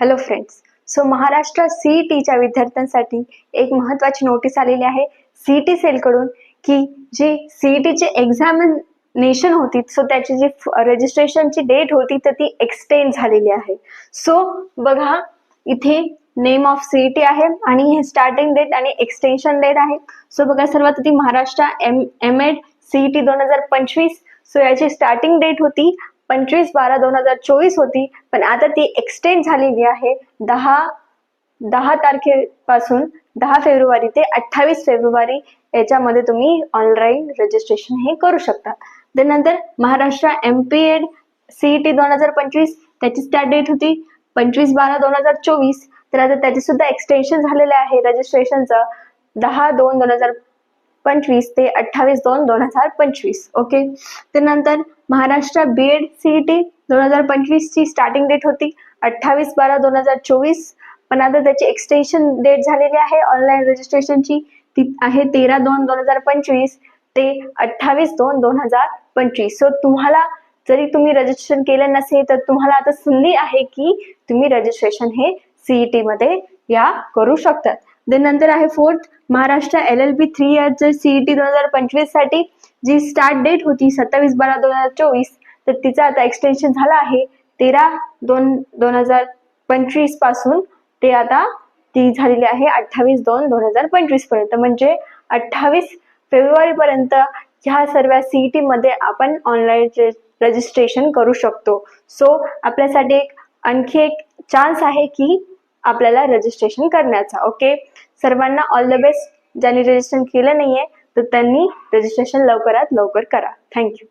Hello friends so Maharashtra C टीच्या विद्यार्थ्यांसाठी एक महत्त्वाची नोटीस आलेली आहे. सी टी सेलकडून की जी सी सीईटीची एक्झामिनेशन होती सो त्याची जी रजिस्ट्रेशनची डेट होती तर ती एक्सटेंड झालेली आहे. सो बघा इथे नेम ऑफ सी टी आहे आणि हे स्टार्टिंग डेट आणि एक्सटेन्शन डेट आहे. सो बघा सर्वात आधी Maharashtra M M Ed C T दोन हजार पंचवीस. सो याची स्टार्टिंग डेट होती पंचवीस बारा दोन हजार चोवीस होती. पण आता ती एक्सटेंड झालेली आहे. दहा दहा तारखेपासून दहा फेब्रुवारी ते अठ्ठावीस फेब्रुवारी याच्यामध्ये तुम्ही ऑनलाईन रजिस्ट्रेशन हे करू शकता. त्यानंतर Maharashtra M P Ed CET दोन हजार पंचवीस त्याची स्टार्ट डेट होती पंचवीस बारा दोन हजार चोवीस. तर आता त्याचे सुद्धा एक्सटेन्शन झालेलं आहे. रजिस्ट्रेशनचं दहा दोन दोन हजार पंचवीस ते अठ्ठावीस दोन दोन हजार पंचवीस ओके? त्यानंतर महाराष्ट्र बी एड सीईटी दोन हजार पंचवीसची स्टार्टिंग डेट होती. अठ्ठावीस बारा दोन हजार चोवीस. पण आता त्याची एक्सटेन्शन डेट झालेली आहे. ऑनलाईन रजिस्ट्रेशनची ती आहे तेरा दोन दोन हजार पंचवीस ते अठ्ठावीस दोन दोन हजार पंचवीस. सो तुम्हाला जरी तुम्ही रजिस्ट्रेशन केलं नसेल तर तुम्हाला आता संधी आहे की तुम्ही रजिस्ट्रेशन हे सीईटी मध्ये या करू शकतात. देन नंतर आहे fourth Maharashtra L L B three इयरचं CET दोन हजार पंचवीससाठी जी स्टार्ट डेट होती सत्तावीस बारा दोन हजार चोवीस तर तिचं आता एक्सटेन्शन झालं आहे तेरा दोन दोन हजार पंचवीसपासून ते आता ती झालेली आहे अठ्ठावीस दोन दोन हजार पंचवीसपर्यंत. म्हणजे अठ्ठावीस फेब्रुवारी पर्यंत ह्या सर्व सीईटी मध्ये आपण ऑनलाईन रजिस्ट्रेशन करू शकतो. सो आपल्यासाठी एक आणखी एक चान्स आहे की आपल्याला रजिस्ट्रेशन करण्याचा. ओके सर्वांना ऑल द बेस्ट ज्यांनी रजिस्ट्रेशन केलं नाहीये तर त्यांनी रजिस्ट्रेशन लवकरात लवकर करा. थँक्यू